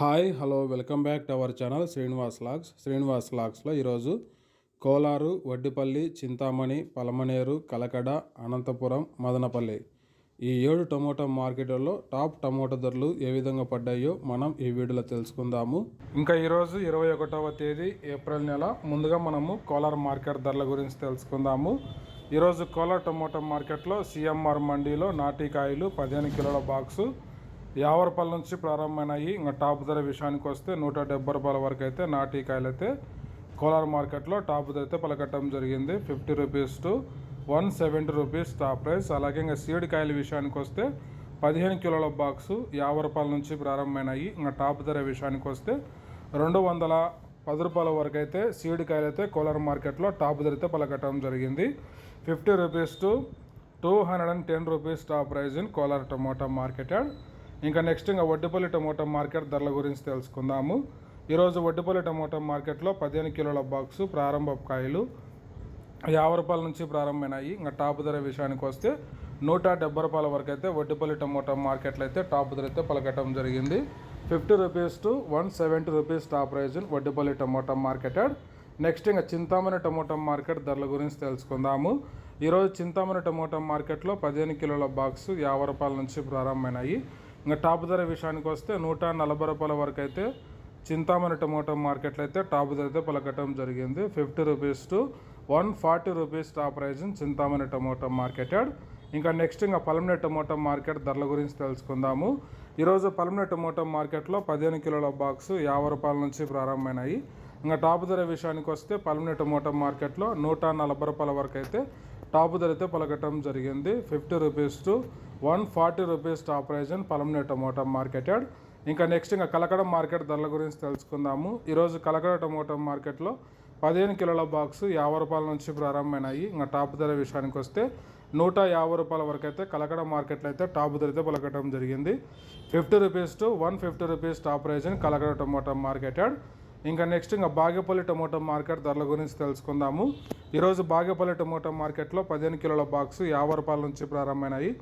Hi hello welcome back to our channel Srinivas logs. Srinivas లాగ్స్లో ఈరోజు కోలారు వడ్డిపల్లి చింతామణి పలమనేరు కలకడ అనంతపురం మదనపల్లి ఈ ఏడు tomato మార్కెట్లలో టాప్ టమోటా ధరలు ఏ విధంగా పడ్డాయో మనం ఈ వీడియోలో తెలుసుకుందాము. ఇంకా ఈరోజు ఇరవై ఒకటవ తేదీ ఏప్రిల్ నెల. ముందుగా మనము కోలార్ మార్కెట్ ధరల గురించి తెలుసుకుందాము. ఈరోజు కోలార్ టమోటా మార్కెట్లో సిఎంఆర్ మండీలో నాటికాయలు పదిహేను కిలోల బాక్సు యావరపల్లి నుంచి ప్రారంభమైనాయి. ఇంకా టాప్ ధర విషయానికి వస్తే నూట డెబ్బై రూపాయల వరకు అయితే నాటీ కాయలు అయితే కోలార్ మార్కెట్లో టాప్ ధర అయితే పలకట్టడం జరిగింది. Fifty rupees to one seventy rupees top price. అలాగే ఇంకా సీడ్ కాయల విషయానికి వస్తే పదిహేను కిలోల బాక్సు యాభై రూపాయల నుంచి ప్రారంభమైనాయి. ఇంకా టాప్ ధర విషయానికి వస్తే రెండు వందల పది రూపాయల వరకు అయితే సీడ్ కాయలు అయితే కోలార్ మార్కెట్లో టాప్ ధర అయితే పలకట్టడం జరిగింది. Fifty rupees to two hundred and ten rupees top prize in Kolar tomato market ఇంకా నెక్స్ట్ ఇంకా వడ్డిపల్లి టమోటా మార్కెట్ ధరల గురించి తెలుసుకుందాము. ఈరోజు వడ్డిపల్లి టమోటా మార్కెట్లో పదిహేను కిలోల బాక్సు ప్రారంభ కాయలు యాభై రూపాయల నుంచి ప్రారంభమైనాయి. ఇంకా టాప్ ధర విషయానికి వస్తే నూట డెబ్బై రూపాయల వరకు అయితే వడ్డిపల్లి టమోటా మార్కెట్లో అయితే టాప్ ధర అయితే పలకటం జరిగింది. Fifty rupees to one seventy rupees top prize Vaddipalli tomato market next ఇంకా చింతామణి టమోటా మార్కెట్ ధరల గురించి తెలుసుకుందాము. ఈరోజు చింతామణి టమోటా మార్కెట్లో పదిహేను కిలోల బాక్సు యాభై రూపాయల నుంచి ప్రారంభమైనాయి. ఇంకా టాప్ ధర విషయానికి వస్తే నూట నలభై రూపాయల వరకు అయితే చింతామణి టమోటా మార్కెట్లో అయితే టాప్ ధర అయితే పలకటం జరిగింది. Fifty rupees to one forty rupees top prize Chintamani tomato marketed ఇంకా నెక్స్ట్ ఇంకా పలమనే టమోటా మార్కెట్ ధరల గురించి తెలుసుకుందాము. ఈరోజు పలమనే టమోటా మార్కెట్లో పదిహేను కిలోల బాక్స్ యాభై రూపాయల నుంచి ప్రారంభమైనాయి. ఇంకా టాప్ ధర విషయానికి వస్తే పలమనే టమోటా మార్కెట్లో నూట నలభై రూపాయల వరకు అయితే టాప్ ధర అయితే పలకటం జరిగింది. Fifty rupees to one forty rupees top prize and Palamaner tomato marketed. ఇంకా నెక్స్ట్ ఇంకా కలకడ మార్కెట్ ధరల గురించి తెలుసుకుందాము. ఈరోజు కలకడ టమోటా మార్కెట్లో పదిహేను కిలోల బాక్స్ యాభై రూపాయల నుంచి ప్రారంభమైనాయి. ఇంకా టాప్ ధర విషయానికి వస్తే నూట యాభై రూపాయల వరకు అయితే కలకడ మార్కెట్లో అయితే టాప్ ధర అయితే పలకటం జరిగింది. Fifty rupees to one fifty rupees top prize and Kalakada tomato marketed. ఇంకా నెక్స్ట్ ఇంకా బాగేపల్లి టమోటా మార్కెట్ ధరల గురించి తెలుసుకుందాము. ఈరోజు బాగేపల్లి టమోటా మార్కెట్లో పదిహేను కిలోల బాక్స్ యాభై రూపాయల నుంచి ప్రారంభమైనాయి.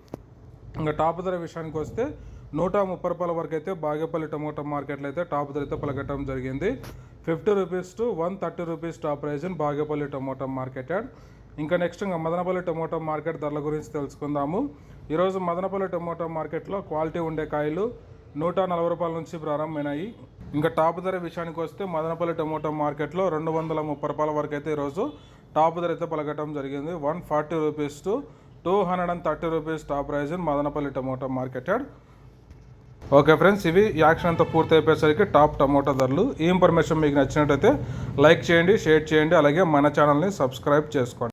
ఇంకా టాప్ ధర విషయానికి వస్తే నూట ముప్పై రూపాయల వరకు అయితే బాగేపల్లి టమోటా మార్కెట్లో అయితే టాప్ ధర అయితే పలకటం జరిగింది. Fifty rupees to one thirty rupees top prize in Bagepalli tomato market ఇంకా నెక్స్ట్ ఇంకా మదనపల్లి టమోటా మార్కెట్ ధరల గురించి తెలుసుకుందాము. ఈరోజు మదనపల్లి టమోటా మార్కెట్లో క్వాలిటీ ఉండే కాయలు నూట నలభై రూపాయల నుంచి ప్రారంభమైనాయి. ఇంకా టాప్ ధర విషయానికి వస్తే మదనపల్లి టమోటా మార్కెట్లో రెండు వందల ముప్పై రూపాయల వరకు అయితే ఈరోజు టాప్ ధర అయితే పలకటం జరిగింది. One forty rupees to two hundred and thirty rupees top prize in Madanapalli tomato marketed okay friends ఇవి యాక్షన్ అంతా పూర్తి అయిపోయేసరికి టాప్ టమోటా ధరలు. ఈ ఇన్ఫర్మేషన్ మీకు నచ్చినట్టయితే లైక్ చేయండి షేర్ చేయండి అలాగే మన ఛానల్ని సబ్స్క్రైబ్ చేసుకోండి.